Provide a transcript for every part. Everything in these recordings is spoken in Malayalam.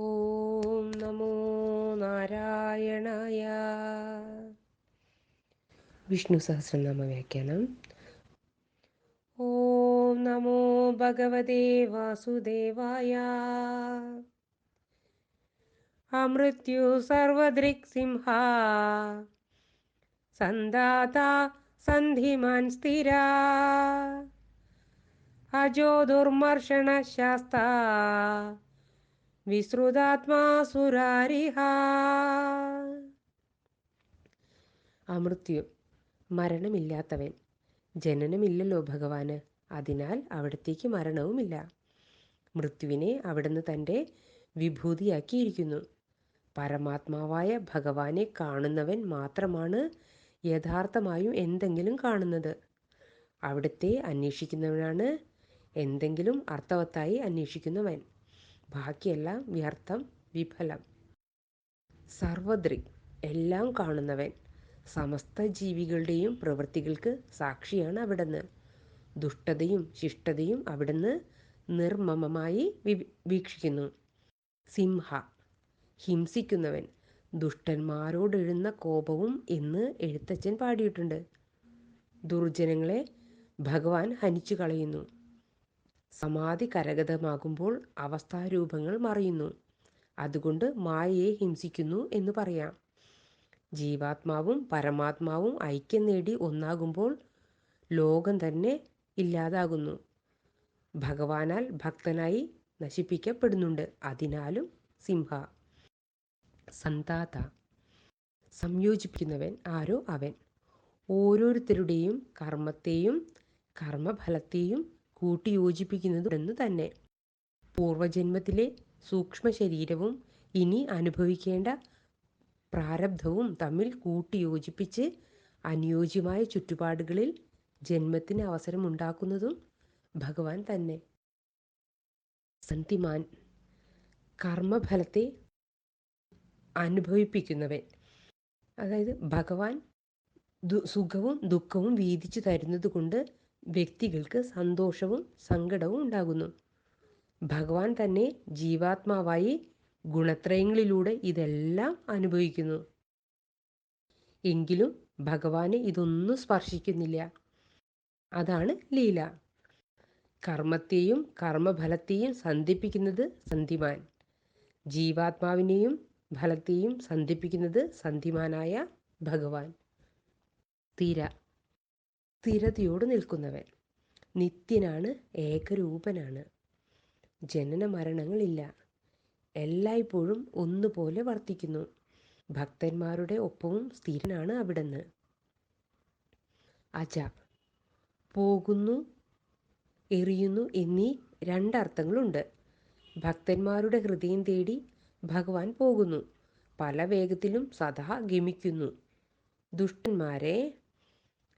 ഓം നമോ നാരായണായ. വിഷ്ണു സഹസ്രനാമ വ്യാഖ്യാനം. ഓം നമോ ഭഗവതേ വാസുദേവായ. അമൃത്യു സർവദൃക് സിംഹ സന്ദാത സന്ധിമാൻ സ്ഥിര. അജോ ദുർമർഷണ വിശ്രുതാത്മാസുരാരിഹ. അമൃത്യു മരണമില്ലാത്തവൻ. ജനനമില്ലല്ലോ ഭഗവാന്. അതിനാൽ അവിടത്തേക്ക് മരണവുമില്ല. മൃത്യുവിനെ അവിടുന്ന് തന്റെ വിഭൂതിയാക്കിയിരിക്കുന്നു. പരമാത്മാവായ ഭഗവാനെ കാണുന്നവൻ മാത്രമാണ് യഥാർത്ഥമായും എന്തെങ്കിലും കാണുന്നത്. അവിടുത്തെ അന്വേഷിക്കുന്നവനാണ് എന്തെങ്കിലും അർത്ഥവത്തായി അന്വേഷിക്കുന്നവൻ. ബാക്കിയെല്ലാം വ്യർത്ഥം വിഫലം. സർവദ്രി എല്ലാം കാണുന്നവൻ. സമസ്ത ജീവികളുടെയും പ്രവൃത്തികൾക്ക് സാക്ഷിയാണ് അവിടുന്ന്. ദുഷ്ടതയും ശിഷ്ടതയും അവിടുന്ന് നിർമ്മമമായി വീക്ഷിക്കുന്നു. സിംഹ ഹിംസിക്കുന്നവൻ. ദുഷ്ടന്മാരോടെഴുന്ന കോപവും എന്ന് എഴുത്തച്ഛൻ പാടിയിട്ടുണ്ട്. ദുർജനങ്ങളെ ഭഗവാൻ ഹനിച്ചു കളയുന്നു സമാധി കരഗതമാകുമ്പോൾ അവസ്ഥാരൂപങ്ങൾ മറിയുന്നു. അതുകൊണ്ട് മായയെ ഹിംസിക്കുന്നു എന്ന് പറയാം. ജീവാത്മാവും പരമാത്മാവും ഐക്യം നേടി ഒന്നാകുമ്പോൾ ലോകം തന്നെ ഇല്ലാതാകുന്നു. ഭഗവാനാൽ ഭക്തനായി നശിപ്പിക്കപ്പെടുന്നുണ്ട്. അതിനാലും സിംഹ. സന്താത. സംയോജിപ്പിക്കുന്നവൻ ആരോ അവൻ. ഓരോരുത്തരുടെയും കർമ്മത്തെയും കർമ്മഫലത്തെയും കൂട്ടിയോജിപ്പിക്കുന്നതെന്ന് തന്നെ. പൂർവജന്മത്തിലെ സൂക്ഷ്മ ശരീരവും ഇനി അനുഭവിക്കേണ്ട പ്രാരബ്ധവും തമ്മിൽ കൂട്ടിയോജിപ്പിച്ച് അനുയോജ്യമായ ചുറ്റുപാടുകളിൽ ജന്മത്തിന് അവസരമുണ്ടാക്കുന്നതും ഭഗവാൻ തന്നെ. സന്തിമാൻ കർമ്മഫലത്തെ അനുഭവിപ്പിക്കുന്നവൻ. അതായത് ഭഗവാൻ സുഖവും ദുഃഖവും വീതിച്ചു തരുന്നത് കൊണ്ട് വ്യക്തികൾക്ക് സന്തോഷവും സങ്കടവും ഉണ്ടാകുന്നു. ഭഗവാൻ തന്നെ ജീവാത്മാവായി ഗുണത്രയങ്ങളിലൂടെ ഇതെല്ലാം അനുഭവിക്കുന്നു. എങ്കിലും ഭഗവാന് ഇതൊന്നും സ്പർശിക്കുന്നില്ല. അതാണ് ലീല. കർമ്മത്തെയും കർമ്മഫലത്തെയും സന്ധിപ്പിക്കുന്നത് സന്ധിമാൻ. ജീവാത്മാവിനെയും ഫലത്തെയും സന്ധിപ്പിക്കുന്നത് സന്ധിമാനായ ഭഗവാൻ. സ്ഥിര സ്ഥിരതയോട് നിൽക്കുന്നവൻ. നിത്യനാണ് ഏകരൂപനാണ്. ജനന മരണങ്ങളില്ല. എല്ലായ്പ്പോഴും ഒന്നുപോലെ വർത്തിക്കുന്നു. ഭക്തന്മാരുടെ ഒപ്പവും സ്ഥിരനാണ് അവിടുന്ന്. അജ പോകുന്നു എറിയുന്നു എന്നീ രണ്ടർത്ഥങ്ങളുണ്ട്. ഭക്തന്മാരുടെ ഹൃദയം തേടി ഭഗവാൻ പോകുന്നു. പല വേഗത്തിലും സദാ ഗമിക്കുന്നു. ദുഷ്ടന്മാരെ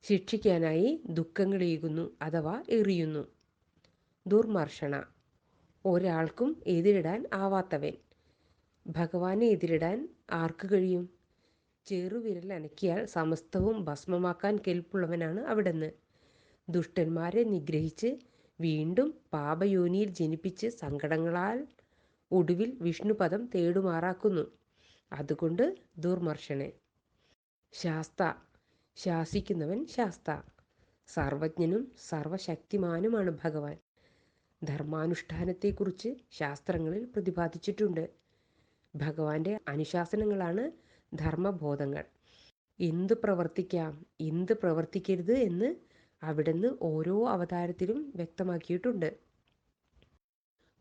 ശിക്ഷിക്കാനായി ദുഃഖങ്ങളേകുന്നു അഥവാ എറിയുന്നു. ദുർമർഷണ ഒരാൾക്കും എതിരിടാൻ ആവാത്തവൻ. ഭഗവാനെ എതിരിടാൻ ആർക്ക് കഴിയും? ചെറുവിരൽ അനക്കിയാൽ സമസ്തവും ഭസ്മമാക്കാൻ കെൽപ്പുള്ളവനാണ് അവിടുന്ന്. ദുഷ്ടന്മാരെ നിഗ്രഹിച്ച് വീണ്ടും പാപയോനിയിൽ ജനിപ്പിച്ച് സങ്കടങ്ങളാൽ ഒടുവിൽ വിഷ്ണുപദം തേടുമാറാക്കുന്നു. അതുകൊണ്ട് ദുർമർഷനെ ശാസ്ത. ശാസിക്കുന്നവൻ ശാസ്ത. സർവജ്ഞനും സർവശക്തിമാനുമാണ് ഭഗവാൻ. ധർമാനുഷ്ഠാനത്തെക്കുറിച്ച് ശാസ്ത്രങ്ങളിൽ പ്രതിപാദിച്ചിട്ടുണ്ട്. ഭഗവാന്റെ അനുശാസനങ്ങളാണ് ധർമ്മബോധങ്ങൾ. എന്ത് പ്രവർത്തിക്കാം എന്ത് പ്രവർത്തിക്കരുത് എന്ന് അവിടുന്ന് ഓരോ അവതാരത്തിലും വ്യക്തമാക്കിയിട്ടുണ്ട്.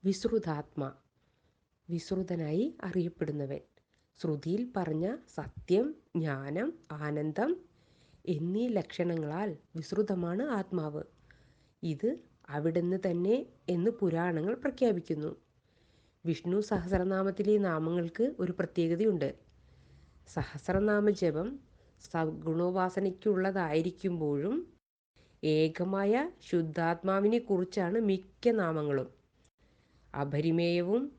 വിശ്രുതാത്മ. വിസൃതനായി അറിയപ്പെടുന്നവൻ. ശ്രുതിയിൽ പറഞ്ഞ സത്യം ജ്ഞാനം ആനന്ദം എന്നീ ലക്ഷണങ്ങളാൽ വിസ്തൃതമാണ് ആത്മാവ്. ഇത് അവിടുന്ന് തന്നെ എന്ന് പുരാണങ്ങൾ പ്രഖ്യാപിക്കുന്നു. വിഷ്ണു സഹസ്രനാമത്തിലെ നാമങ്ങൾക്ക് ഒരു പ്രത്യേകതയുണ്ട്. സഹസ്രനാമ ജപം സഗുണോപാസനയ്ക്കുള്ളതായിരിക്കുമ്പോഴും ഏകമായ ശുദ്ധാത്മാവിനെ കുറിച്ചാണ് മിക്ക നാമങ്ങളും. അപരിമേയവും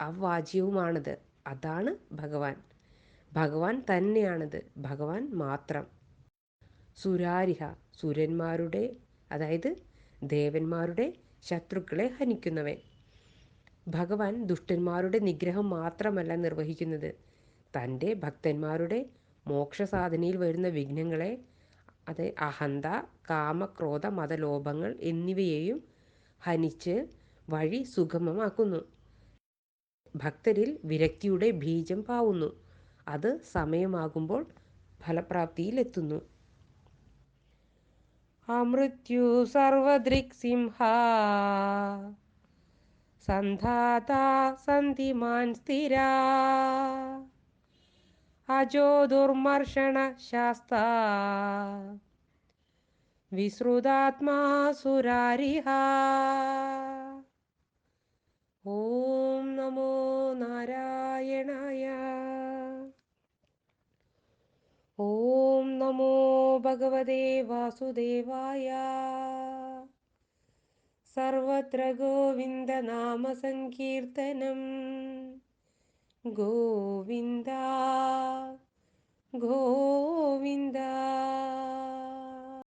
അവാച്യവുമാണത് അതാണ് ഭഗവാൻ. ഭഗവാൻ തന്നെയാണത്. ഭഗവാൻ മാത്രം. സുരാരിഹ സുരന്മാരുടെ അതായത് ദേവന്മാരുടെ ശത്രുക്കളെ ഹനിക്കുന്നവൻ. ഭഗവാൻ ദുഷ്ടന്മാരുടെ നിഗ്രഹം മാത്രമല്ല നിർവഹിക്കുന്നത്. തന്റെ ഭക്തന്മാരുടെ മോക്ഷസാധനയിൽ വരുന്ന വിഘ്നങ്ങളെ അത് അഹന്ത കാമക്രോധ മതലോഭങ്ങൾ എന്നിവയെയും ഹനിച്ച് വഴി സുഗമമാക്കുന്നു. ഭക്തരിൽ വിരക്തിയുടെ ബീജം പാവുന്നു. അത് സമയമാകുമ്പോൾ ഫലപ്രാപ്തിയിലെത്തുന്നു. അമൃത്യു സർവദൃക് സിംഹ. സന്ധാത സന്ധിമാൻ സ്ഥിര. അജോ ദുർമർഷണ ശാസ്ത. വിശ്രുതാത്മാ ഓം നമോ भगवते वासुदेवाय सर्वत्र गोविन्दनामसंकीर्तनं गोविन्दा गोविन्द।